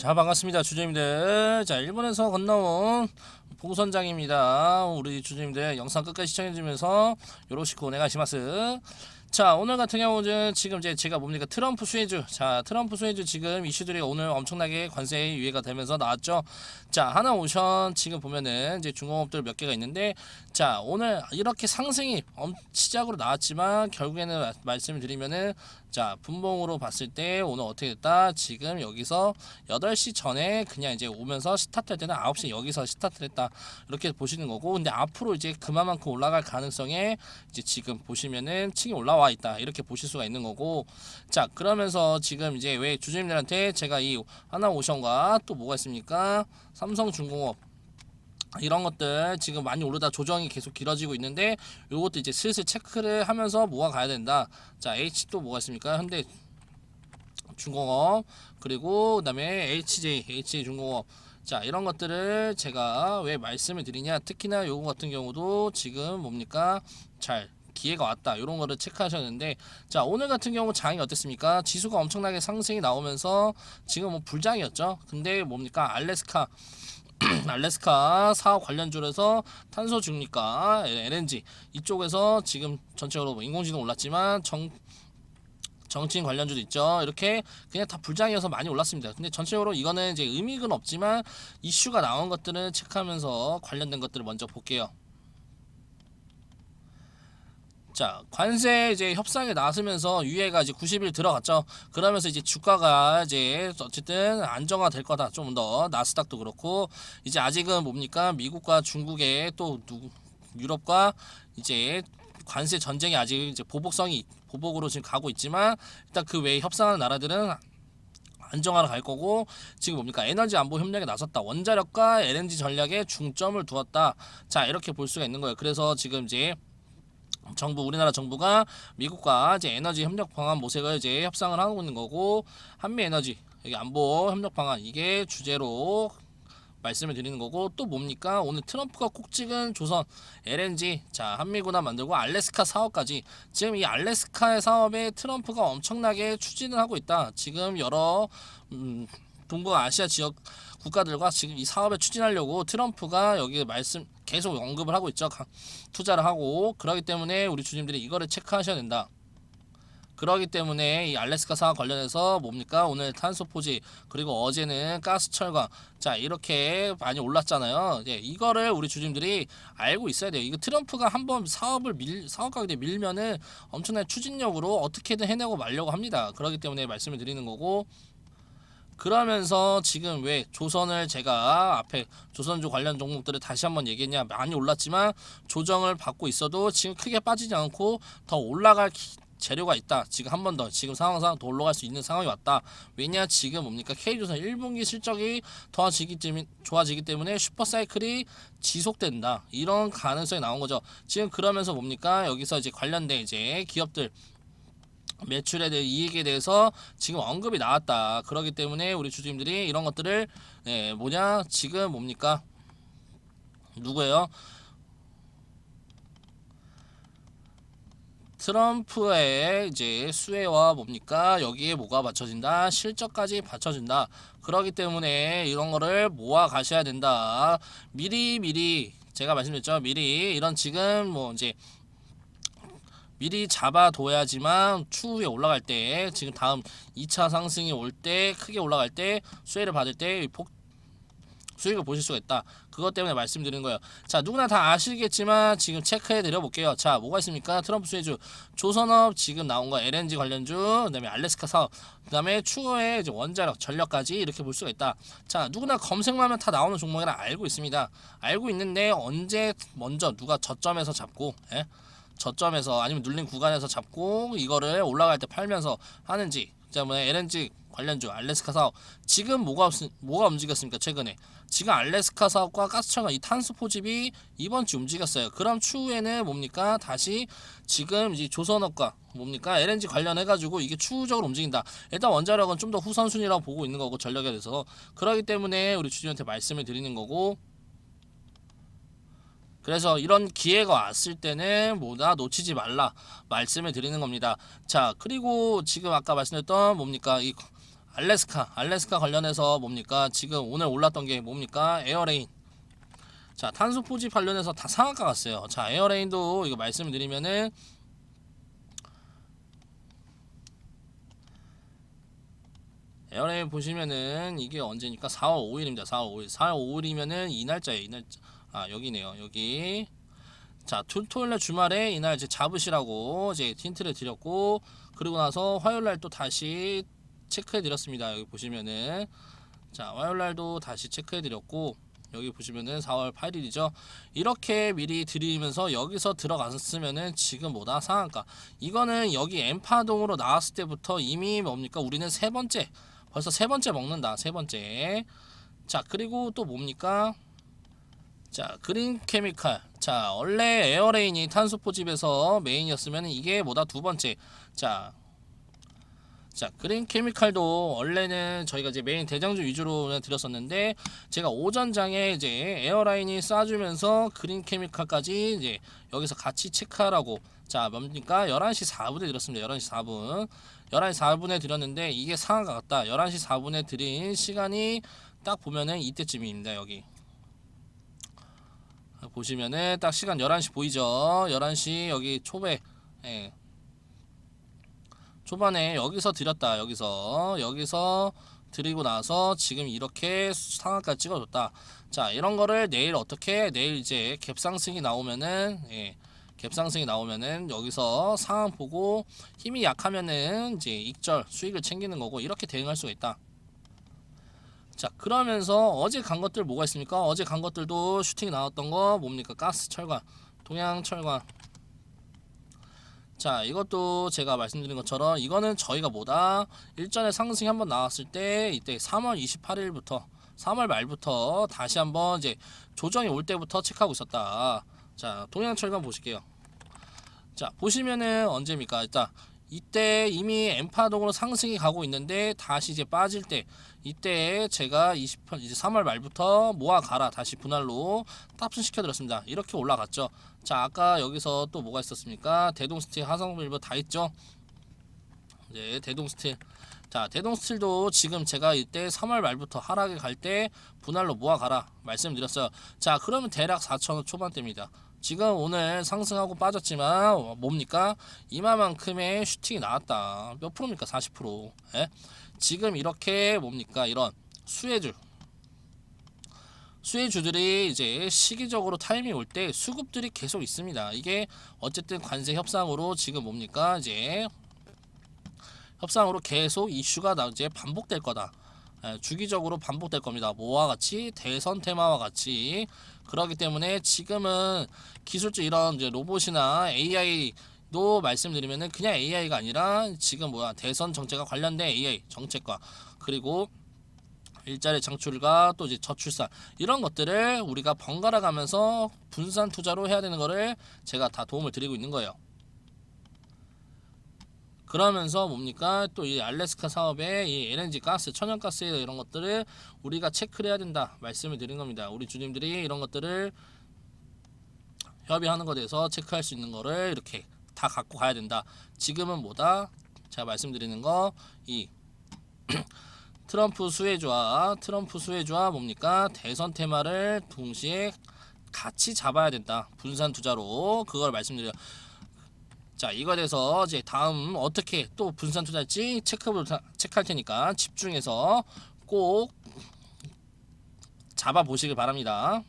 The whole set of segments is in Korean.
자 반갑습니다 주주님들. 자 일본에서 건너온 봉선장입니다. 우리 주주님들 영상 끝까지 시청해주면서 요로시코 오네가시마스. 자 오늘 같은 경우는 지금 이제 제가 뭡니까? 트럼프 수혜주. 자 트럼프 수혜주 지금 이슈들이 오늘 엄청나게 관세 유예가 되면서 나왔죠. 자 하나 오션 지금 보면은 이제 중공업들 몇 개가 있는데 자 오늘 이렇게 상승이 엄, 시작으로 나왔지만 결국에는 마- 말씀을 드리면은 자 분봉으로 봤을 때 오늘 어떻게 됐다? 지금 여기서 8시 전에 그냥 이제 오면서 스타트 할 때는 9시 여기서 스타트를 했다. 이렇게 보시는 거고 근데 앞으로 이제 그만큼 올라갈 가능성에 이제 지금 보시면은 층이 올라와 있다. 이렇게 보실 수가 있는 거고. 자 그러면서 지금 이제 왜 주주님들한테 제가 이 하나오션과 또 뭐가 있습니까? 삼성중공업 이런 것들 지금 많이 오르다 조정이 계속 길어지고 있는데 요것도 이제 슬슬 체크를 하면서 모아 가야 된다. 자, H 또 뭐가 있습니까? 현대 중공업 그리고 그다음에 HJ HJ 중공업. 자 이런 것들을 제가 왜 말씀을 드리냐? 특히나 요거 같은 경우도 지금 뭡니까? 잘 기회가 왔다. 이런 거를 체크하셨는데 자 오늘 같은 경우 장이 어땠습니까? 지수가 엄청나게 상승이 나오면서 지금 뭐 불장이었죠? 근데 뭡니까? 알래스카 알래스카 사업 관련주에서 탄소 중립과 LNG 이쪽에서 지금 전체적으로 뭐 인공지능 올랐지만 정 정치인 관련주도 있죠. 이렇게 그냥 다 불장이어서 많이 올랐습니다. 근데 전체적으로 이거는 이제 의미는 없지만 이슈가 나온 것들은 체크하면서 관련된 것들을 먼저 볼게요. 자, 관세 이제 협상에 나서면서 유예가 이제 90일 들어갔죠. 그러면서 이제 주가가 이제 어쨌든 안정화 될 거다. 좀 더 나스닥도 그렇고 이제 아직은 뭡니까? 미국과 중국의 또 누구 유럽과 이제 관세 전쟁이 아직 이제 보복성이 보복으로 지금 가고 있지만 일단 그 외에 협상하는 나라들은 안정화로 갈 거고 지금 뭡니까 에너지 안보 협력에 나섰다 원자력과 LNG 전략에 중점을 두었다 자 이렇게 볼 수가 있는 거예요 그래서 지금 이제 정부 우리나라 정부가 미국과 이제 에너지 협력 방안 모색을 이제 협상을 하고 있는 거고 한미 에너지 여기 안보 협력 방안 이게 주제로 말씀을 드리는 거고 또 뭡니까? 오늘 트럼프가 콕 찍은 조선 LNG 자 한미군함 만들고 알래스카 사업까지. 지금 이 알래스카의 사업에 트럼프가 엄청나게 추진을 하고 있다. 지금 여러 음, 동북아시아 지역 국가들과 지금 이 사업에 추진하려고 트럼프가 여기 말씀 계속 언급을 하고 있죠 가- 투자를 하고 그러기 때문에 우리 주님들이 이거를 체크하셔야 된다 그러기 때문에 이 알래스카 사업 관련해서 뭡니까 오늘 탄소 포지 그리고 어제는 가스 철강 자 이렇게 많이 올랐잖아요. 예, 이거를 우리 주주님들이 알고 있어야 돼요. 이거 트럼프가 한번 사업을 밀 사업 가격에 밀면은 엄청난 추진력으로 어떻게든 해내고 말려고 합니다. 그러기 때문에 말씀을 드리는 거고 그러면서 지금 왜 조선을 제가 앞에 조선주 관련 종목들을 다시 한번 얘기했냐 많이 올랐지만 조정을 받고 있어도 지금 크게 빠지지 않고 더 올라갈 기- 재료가 있다. 지금 한 번 더 지금 상황상 더 올라갈 수 있는 상황이 왔다. 왜냐 지금 뭡니까 K조선 1분기 실적이 좋아지기 때문에 좋아지기 때문에 슈퍼 사이클이 지속된다. 이런 가능성이 나온 거죠. 지금 그러면서 뭡니까 여기서 이제 관련된 이제 기업들 매출에 대해 이익에 대해서 지금 언급이 나왔다. 그렇기 때문에 우리 주주님들이 이런 것들을 네, 뭐냐? 지금 뭡니까? 누구예요? 트럼프의 이제 수혜와 뭡니까? 여기에 뭐가 받쳐진다? 실적까지 받쳐준다. 그러기 때문에 이런 거를 모아 가셔야 된다. 미리 미리 제가 말씀드렸죠. 미리 이런 지금 뭐 이제 미리 잡아둬야지만 추후에 올라갈 때 지금 다음 2차 상승이 올 때 크게 올라갈 때 수혜를 받을 때 폭 수익을 보실 수가 있다. 그것 때문에 말씀드리는 거예요. 자, 누구나 다 아시겠지만 지금 체크해 드려 볼게요. 자, 뭐가 있습니까? 트럼프 수혜주, 조선업 지금 나온 거 LNG 관련주, 그다음에 알래스카 사업, 그다음에 추후에 이제 원자력, 전력까지 이렇게 볼 수가 있다. 자, 누구나 검색만 하면 다 나오는 종목이라 알고 있습니다. 알고 있는데 언제 먼저 누가 저점에서 잡고, 예? 저점에서 아니면 눌린 구간에서 잡고 이거를 올라갈 때 팔면서 하는지 때문에 LNG 관련주 알래스카 사업. 지금 뭐가 없, 뭐가 움직였습니까 최근에? 지금 알래스카 사업과 가스철강 이 탄소 포집이 이번 주 움직였어요. 그럼 추후에는 뭡니까? 다시 지금 이제 조선업과 뭡니까? LNG 관련해 가지고 이게 추후적으로 움직인다. 일단 원자력은 좀 더 후선순위라고 보고 있는 거고 전력에 대해서. 그러기 때문에 우리 주주한테 말씀을 드리는 거고 그래서 이런 기회가 왔을 때는 뭐다? 놓치지 말라 말씀을 드리는 겁니다. 자 그리고 지금 아까 말씀드렸던 뭡니까? 이 알래스카 알래스카 관련해서 뭡니까? 지금 오늘 올랐던 게 뭡니까? 에어레인. 자 탄소 포집 관련해서 다 상한가 갔어요. 자 에어레인도 이거 말씀을 드리면은 에어레인 보시면은 이게 언제니까? 4월 5일입니다 4월 5일. 4월 5일이면은 이 날짜예요 이 날짜 아 여기네요. 여기. 자 토- 토요일날 주말에 이날 이제 잡으시라고 이제 틴트를 드렸고 그리고 나서 화요일날 또 다시 체크해 드렸습니다. 여기 보시면은. 자 화요일날도 다시 체크해 드렸고 여기 보시면은 4월 8일이죠. 이렇게 미리 드리면서 여기서 들어갔으면은 지금보다? 상한가. 이거는 여기 엠파동으로 나왔을 때부터 이미 뭡니까? 우리는 세 번째 벌써 세 번째 먹는다. 세 번째. 자 그리고 또 뭡니까 자 그린 케미칼 자 원래 에어레인이 탄소 포집에서 메인이었으면 이게 뭐다 두 번째 자 자, 그린 케미칼도 원래는 저희가 이제 메인 대장주 위주로 드렸었는데 제가 오전장에 이제 에어라인이 쏴주면서 그린 케미칼까지 이제 여기서 같이 체크하라고 자, 뭡니까? 11시 4분에 드렸습니다. 11시 4분. 11시 4분에 드렸는데 이게 상한가 같다. 11시 4분에 드린 시간이 딱 보면은 이때쯤입니다. 여기. 보시면은 딱 시간 11시 보이죠? 11시 여기 초배. 예. 초반에 여기서 드렸다 여기서 여기서 드리고 나서 지금 이렇게 상한가 찍어줬다 자 이런 거를 내일 어떻게 내일 이제 갭상승이 나오면은 예, 갭상승이 나오면은 여기서 상황 보고 힘이 약하면은 이제 익절 수익을 챙기는 거고 이렇게 대응할 수가 있다 자 그러면서 어제 간 것들 뭐가 있습니까? 어제 간 것들도 슈팅 나왔던 거 뭡니까? 가스 철관 동양 철관. 자 이것도 제가 말씀드린 것처럼 이거는 저희가 뭐다? 일전에 상승이 한번 나왔을 때 이때 3월 28일부터 3월 말부터 다시 한번 이제 조정이 올 때부터 체크하고 있었다. 자 동양 철관 보실게요. 자 보시면은 언제입니까? 일단 이때 이미 엠파동으로 상승이 가고 있는데 다시 이제 빠질 때 이때 제가 20 이제 3월 말부터 모아 가라 다시 분할로 탑승 시켜 드렸습니다. 이렇게 올라갔죠. 자 아까 여기서 또 뭐가 있었습니까? 대동스틸 하성빌버 다 있죠? 네 대동스틸. 자 대동스틸도 지금 제가 이때 3월 말부터 하락에 갈 때 분할로 모아 가라 말씀드렸어요. 자 그러면 대략 4천 원 초반대입니다 지금 오늘 상승하고 빠졌지만 어, 뭡니까? 이마만큼의 슈팅이 나왔다. 몇 프로입니까? 40% 예? 지금 이렇게 뭡니까? 이런 수혜주. 수혜주들이 이제 시기적으로 타이밍이 올때 수급들이 계속 있습니다. 이게 어쨌든 관세 협상으로 지금 뭡니까? 이제 협상으로 계속 이슈가 나 이제 반복될 거다. 예, 주기적으로 반복될 겁니다. 뭐와 같이 대선 테마와 같이 그렇기 때문에 지금은 기술적 이런 로봇이나 AI도 말씀드리면은 그냥 AI가 아니라 지금 뭐야 대선 정책과 관련된 AI 정책과 그리고 일자리 창출과 또 이제 저출산 이런 것들을 우리가 번갈아 가면서 분산 투자로 해야 되는 거를 제가 다 도움을 드리고 있는 거예요. 그러면서 뭡니까 또 이 알래스카 사업의 이 LNG 가스 천연가스 이런 것들을 우리가 체크를 해야 된다 말씀을 드린 겁니다. 우리 주님들이 이런 것들을 협의하는 것에 대해서 체크할 수 있는 거를 이렇게 다 갖고 가야 된다. 지금은 뭐다? 제가 말씀드리는 거 이 트럼프 수혜주와 트럼프 수혜주와 뭡니까 대선 테마를 동시에 같이 잡아야 된다 분산 투자로 그걸 말씀드려 자 이거에 대해서 이제 다음 어떻게 또 분산 투자할지 체크볼 체크할 테니까 집중해서 꼭 잡아 보시길 바랍니다.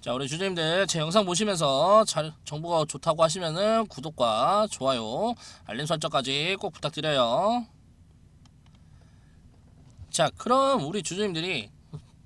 자 우리 주주님들 제 영상 보시면서 잘 정보가 좋다고 하시면은 구독과 좋아요 알림 설정까지 꼭 부탁드려요. 자 그럼 우리 주주님들이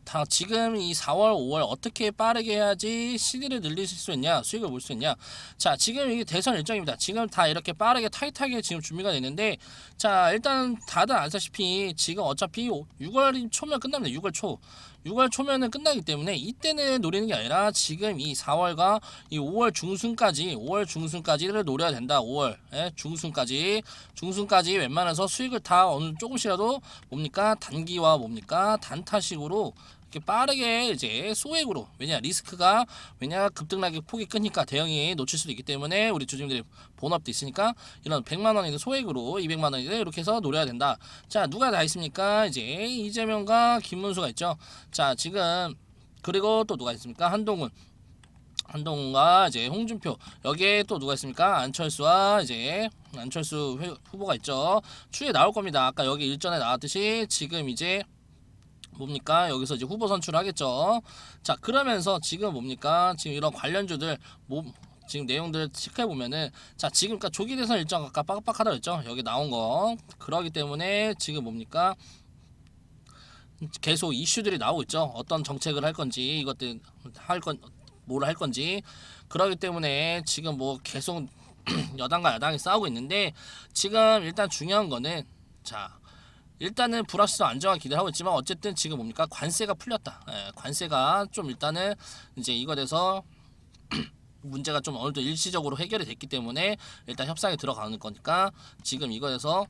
다 지금 이 4월 5월 어떻게 빠르게 해야지 CD를 늘리실 수 있냐 수익을 볼 수 있냐. 자 지금 이게 대선 일정입니다. 지금 다 이렇게 빠르게 타이트하게 지금 준비가 됐는데 자 일단 다들 아시다시피 지금 어차피 6월 초면 끝납니다. 6월 초. 6월 초면은 끝나기 때문에 이때는 노리는 게 아니라 지금 이 4월과 이 5월 중순까지 5월 중순까지를 노려야 된다. 5월 예, 중순까지. 중순까지 웬만해서 수익을 다 어느 조금씩이라도 뭡니까? 단기와 뭡니까? 단타식으로 빠르게 이제 소액으로 왜냐 리스크가 왜냐 급등락의 폭이 크니까 대형이 놓칠 수도 있기 때문에 우리 주주님들이 본업도 있으니까 이런 100만 원이든 소액으로 200만 원이든 이렇게 해서 노려야 된다. 자 누가 다 있습니까? 이제 이재명과 김문수가 있죠. 자 지금 그리고 또 누가 있습니까? 한동훈. 한동훈과 이제 홍준표 여기에 또 누가 있습니까? 안철수와 이제 안철수 회- 후보가 있죠. 추후에 나올 겁니다. 아까 여기 일전에 나왔듯이 지금 이제 뭡니까 여기서 이제 후보 선출하겠죠. 자 그러면서 지금 뭡니까 지금 이런 관련주들 뭐 지금 내용들 체크해 보면은 자 지금 그러니까 조기 대선 일정 아까 빡빡하다 그랬죠. 여기 나온 거 그러기 때문에 지금 뭡니까 계속 이슈들이 나오고 있죠. 어떤 정책을 할 건지 이것들 할건 뭐를 할 건지 그러기 때문에 지금 뭐 계속 여당과 야당이 싸우고 있는데 지금 일단 중요한 거는 자 일단은 불확실성 안정화 기대를 하고 있지만 어쨌든 지금 뭡니까? 관세가 풀렸다. 예, 관세가 좀 일단은 이제 이거 돼서 문제가 좀 어느 정도 일시적으로 해결이 됐기 때문에 일단 협상에 들어가는 거니까 지금 이거 돼서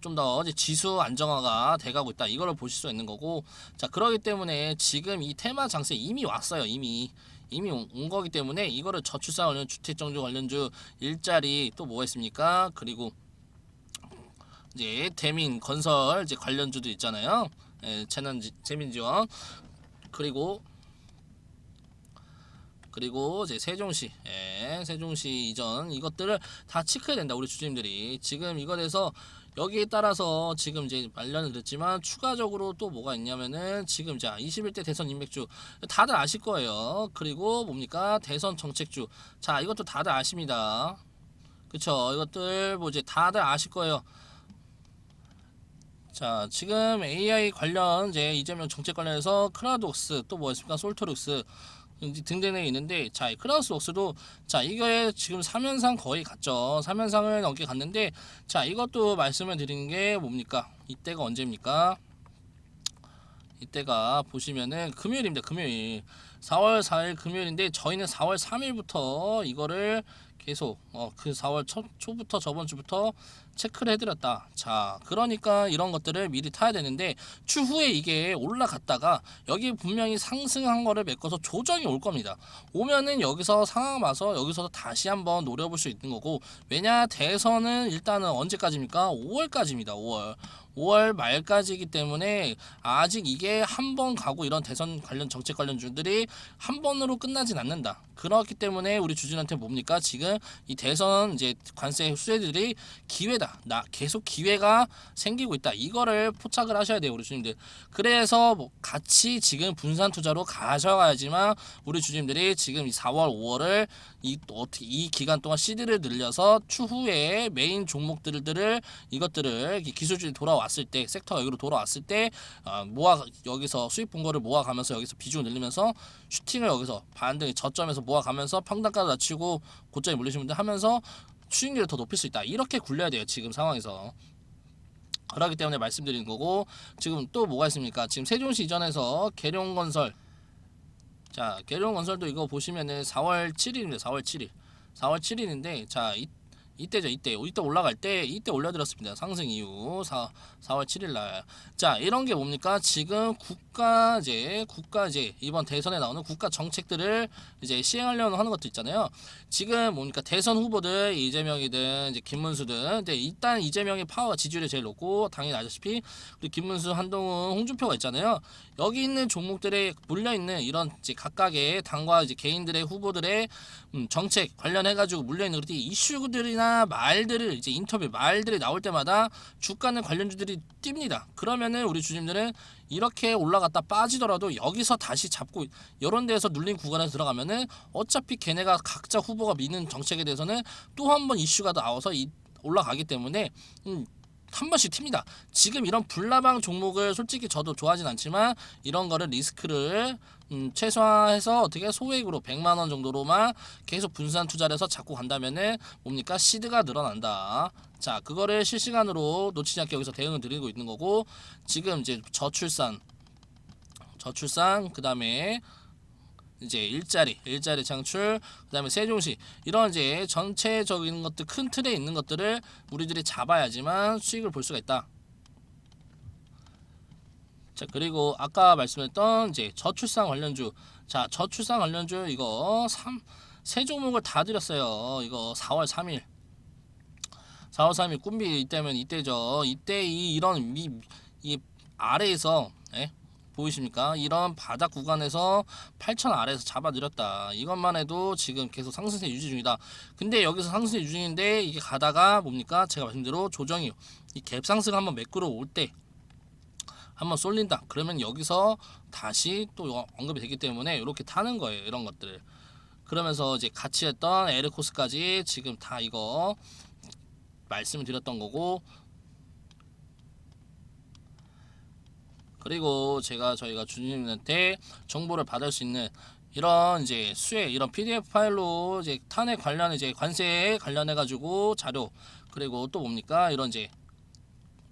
좀더 이제 지수 안정화가 돼가고 있다. 이거를 보실 수 있는 거고. 자 그러기 때문에 지금 이 테마 장세 이미 왔어요 이미. 이미 온, 온 거기 때문에 이거를 저출산 관련 주택 정주 관련주 일자리 또 뭐가 있습니까? 그리고 이제 대민 건설 이제 관련주도 있잖아요 예, 재난 지- 재민 지원 그리고 그리고 이제 세종시 예, 세종시 이전 이것들을 다 체크해야 된다 우리 주주님들이 지금 이거 돼서 여기에 따라서 지금 이제 말년을 듣지만 추가적으로 또 뭐가 있냐면은 지금 자 21대 대선 인맥주 다들 아실 거예요. 그리고 뭡니까 대선 정책주 자 이것도 다들 아십니다. 그쵸 이것들 뭐 이제 다들 아실 거예요. 자 지금 AI 관련 이제 이재명 정책 관련해서 크라우드웍스 또 뭐였습니까 솔토룩스 등등에 있는데 자, 이 크라우스웍스도 자, 이거에 지금 3연상 거의 갔죠. 3연상을 넘게 갔는데 자, 이것도 말씀을 드리는 게 뭡니까? 이때가 언제입니까? 이때가 보시면은 금요일입니다. 금요일. 4월 4일 금요일인데 저희는 4월 3일부터 이거를 계속 어, 그 4월 초, 초부터 저번 주부터 체크를 해드렸다. 자, 그러니까 이런 것들을 미리 타야 되는데 추후에 이게 올라갔다가 여기 분명히 상승한 거를 메꿔서 조정이 올 겁니다. 오면은 여기서 상황 봐서 여기서 다시 한번 노려볼 수 있는 거고 왜냐 대선은 일단은 언제까지입니까? 5월까지입니다. 5월. 5월 말까지이기 때문에 아직 이게 한 번 가고 이런 대선 관련 정책 관련 주들이 한 번으로 끝나진 않는다. 그렇기 때문에 우리 주주한테 뭡니까? 지금 이 대선 이제 관세 수혜들이 기회다. 나 계속 기회가 생기고 있다. 이거를 포착을 하셔야 돼요, 우리 주님들. 그래서 뭐 같이 지금 분산 투자로 가셔야지만 우리 주님들이 지금 이 4월, 5월을 이 어떻게 이 기간 동안 시드를 늘려서 추후에 메인 종목들을 이것들을 기술주의 돌아왔을 때 섹터 여기로 돌아왔을 때 어, 모아 여기서 수익 본 거를 모아가면서 여기서 비중을 늘리면서 슈팅을 여기서 반등의 저점에서 모아가면서 평단가도 낮추고 고점에 물리시는 분들 하면서 수익률을 더 높일 수 있다. 이렇게 굴려야 돼요 지금 상황에서. 그렇기 때문에 말씀드리는 거고 지금 또 뭐가 있습니까? 지금 세종시 이전에서 계룡건설 자 계룡건설도 이거 보시면은 4월 7일입니다. 4월 7일. 4월 7일인데 자 이, 이때죠 이때. 이때 올라갈 때 이때 올려드렸습니다. 상승 이후 4, 4월 7일 날 자 이런 게 뭡니까? 지금 국가제 국가제 이번 대선에 나오는 국가 정책들을 이제 시행하려는 하는 것도 있잖아요. 지금 뭡니까? 대선 후보들 이재명이든 이제 김문수든. 근데 일단 이재명의 파워 지지율이 제일 높고 당연히 아시다시피 그리고 김문수 한동훈 홍준표가 있잖아요. 여기 있는 종목들에 물려 있는 이런 이제 각각의 당과 이제 개인들의 후보들의 음, 정책 관련해 가지고 물려 있는 그런 이슈들이나 말들을 이제 인터뷰 말들이 나올 때마다 주가는 관련주들이 뜁니다. 그러면은 우리 주님들은 이렇게 올라갔다 빠지더라도 여기서 다시 잡고 이런 데에서 눌린 구간에 들어가면은 어차피 걔네가 각자 후보가 미는 정책에 대해서는 또 한 번 이슈가 나와서 이 올라가기 때문에 음, 한 번씩 튑니다. 지금 이런 불나방 종목을 솔직히 저도 좋아하진 않지만 이런 거를 리스크를 음, 최소화해서 어떻게 소액으로 100만 원 정도로만 계속 분산 투자를 해서 잡고 간다면은 뭡니까 시드가 늘어난다. 자 그거를 실시간으로 놓치지 않게 여기서 대응을 드리고 있는 거고 지금 이제 저출산 저출산 그 다음에 이제 일자리, 일자리 창출, 그다음에 세종시 이런 이제 전체적인 것들 큰 틀에 있는 것들을 우리들이 잡아야지만 수익을 볼 수가 있다. 자 그리고 아까 말씀했던 이제 저출산 관련주 자 저출산 관련주 이거 3, 세 종목을 다 드렸어요 이거 4월 3일 4월 3일 꿈비 이때면 이때죠 이때 이 이런 미, 이 아래에서 예? 보이십니까 이런 바닥 구간에서 8천 아래에서 잡아들였다 이것만 해도 지금 계속 상승세 유지 중이다 근데 여기서 상승세 유지 중인데 이게 가다가 뭡니까 제가 말씀대로 조정이 이 갭상승 한번 매끄러 올때 한번 쏠린다. 그러면 여기서 다시 또 언급이 되기 때문에 이렇게 타는 거예요. 이런 것들을. 그러면서 이제 같이 했던 에르코스까지 지금 다 이거 말씀을 드렸던 거고 그리고 제가 저희가 주님한테 정보를 받을 수 있는 이런 이제 수혜 이런 PDF 파일로 이제 탄핵 관련 이제 관세에 관련해 가지고 자료 그리고 또 뭡니까? 이런 이제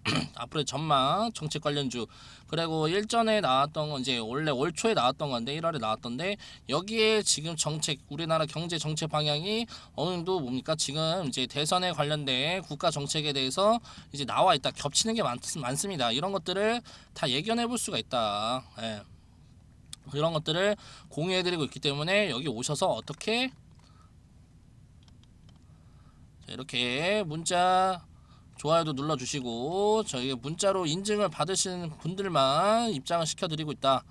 앞으로의 전망 정책 관련주. 그리고 일전에 나왔던 건 이제 원래 올 초에 나왔던 건데 1월에 나왔던데 여기에 지금 정책 우리나라 경제 정책 방향이 어느 정도 뭡니까? 지금 이제 대선에 관련된 국가 정책에 대해서 이제 나와 있다 겹치는 게 많, 많습니다. 이런 것들을 다 예견해 볼 수가 있다. 예. 이런 것들을 공유해 드리고 있기 때문에 여기 오셔서 어떻게? 자, 이렇게 문자 좋아요도 눌러주시고 저희 문자로 인증을 받으시는 분들만 입장을 시켜드리고 있다.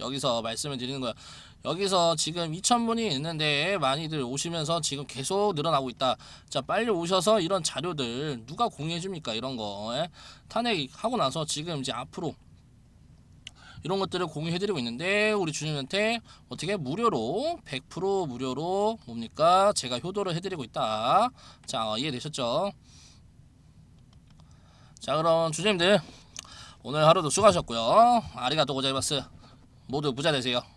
여기서 말씀을 드리는 거야. 여기서 지금 2,000분이 있는데 많이들 오시면서 지금 계속 늘어나고 있다. 자, 빨리 오셔서 이런 자료들 누가 공유해 줍니까? 이런 거. 예? 탄핵하고 나서 지금 이제 앞으로 이런 것들을 공유해드리고 있는데 우리 주님한테 어떻게 무료로 100% 무료로 뭡니까 제가 효도를 해드리고 있다. 자 이해되셨죠? 자 그럼 주님들 오늘 하루도 수고하셨고요. 아리가또 고자이마스 모두 부자 되세요.